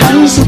당신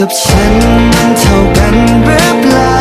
กับฉันมันเท่ากันหรือเปล่า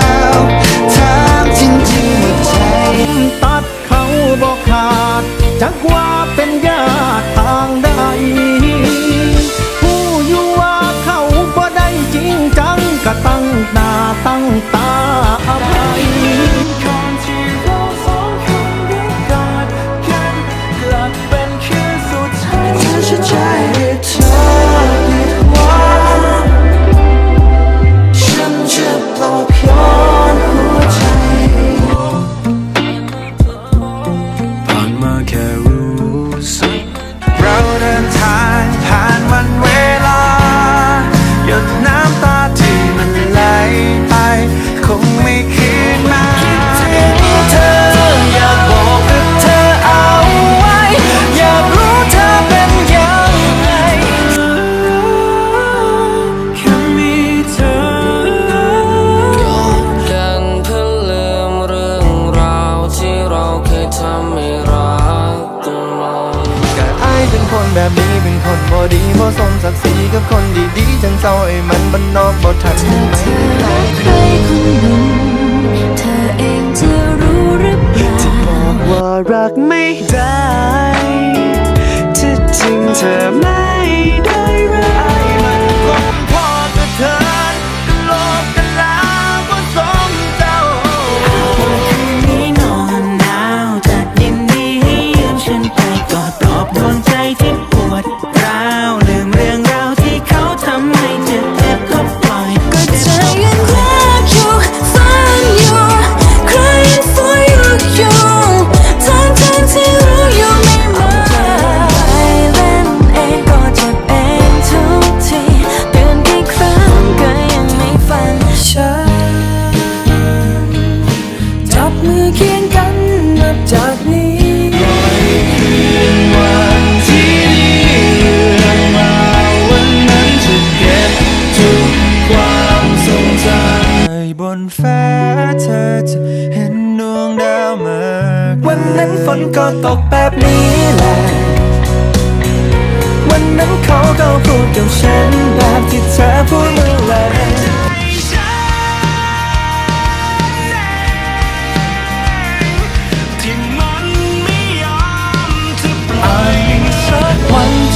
ีจังเศร้าไอ้มันบันนอกบ่ทันไหมัใครคนหนึ่งเธอเองจะรู้หรือเปล่าจะบอกว่ารักไม่ได้ ฟ้าเธอเห็นดวงดาวมากวันนั้นฝนก็ตกแบบนี้แหละ วันนั้นเขาก็พูดกับฉันแบบที่เธอพูดเมื่อไหร่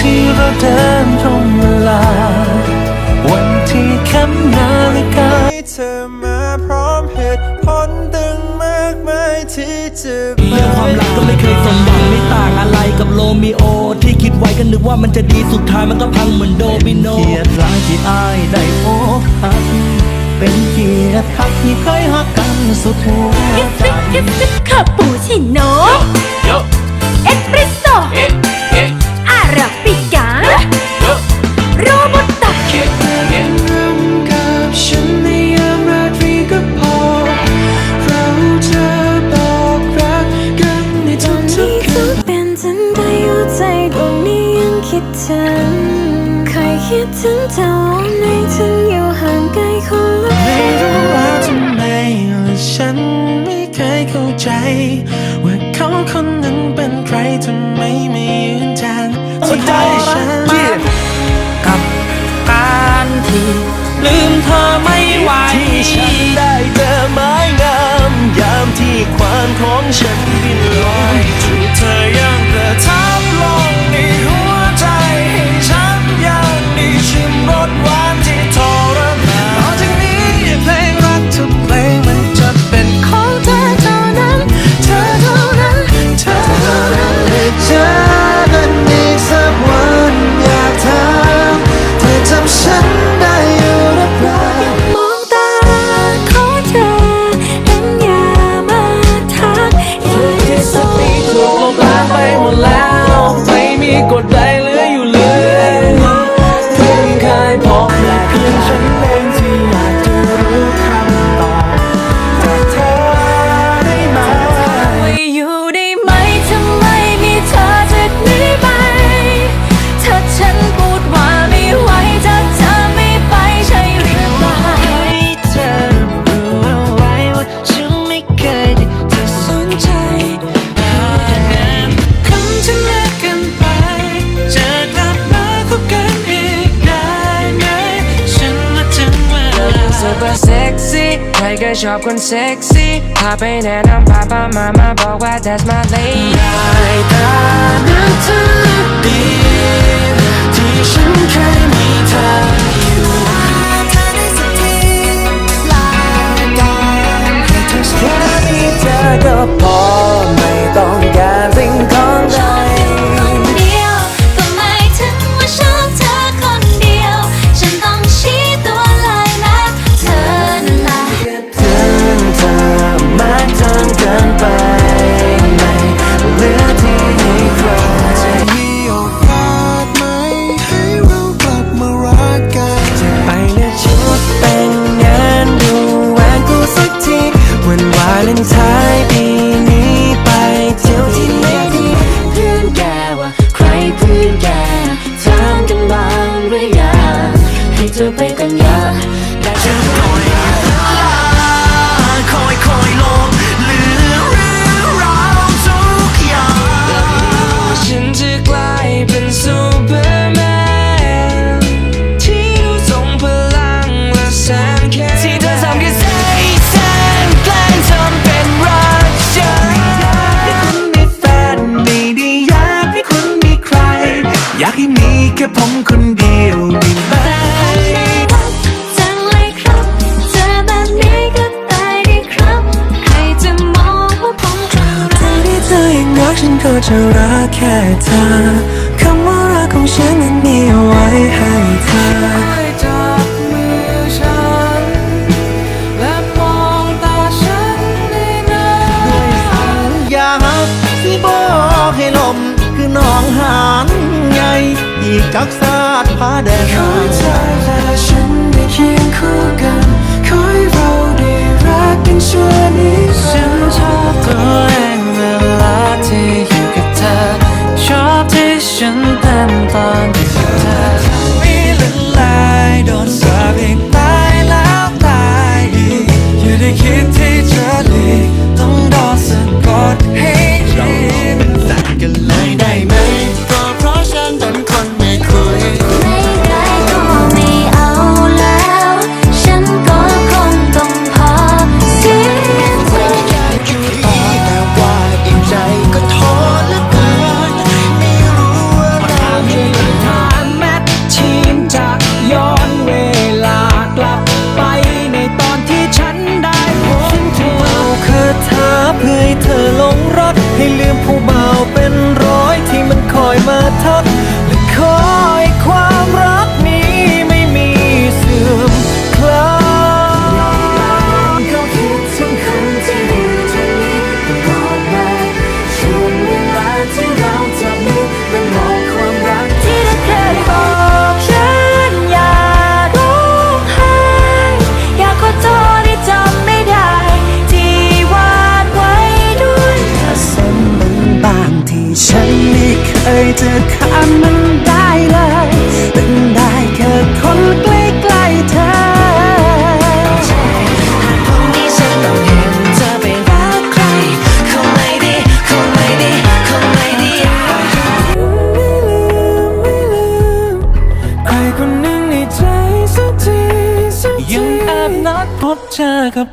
ที่เราเดินตรงเวลา วันที่คำนาฬิกา ที่จะเรื่องความรักก็ไม่เคยสมหวังไม่ต่างอะไรกับโลมิโอ ที่คิดไว้ก็นึกว่ามันจะดีสุดท้ายมันก็พังเหมือนโดมิโนเกียรติหลายที่อายได้พบหักเป็นเกียรติหักที่เคยหักกันสุดหัวใจคาปูชิโน่เอสเปรสโซ่ ทำไมไม่ยืนจานสุดท้ ชอบคนเซ็กซี่พาไปแนะนำพาป้ามามาบอกว่า that's my lady ได้ตานั้เธอดีที่ฉันเคยมีเธออยู่แค่เธอก็พอไม่ต้อง แค่เธอคำว่ารักของฉันนั้นมีไว้ให้เธอให้ลมคือน้องหานไง อีกจักสาดผ้าแดงขอเธอและฉันได้เคียงคู่กัน ขอใเราได้รักกันชั่วนิรันดร์ มาทัก khắp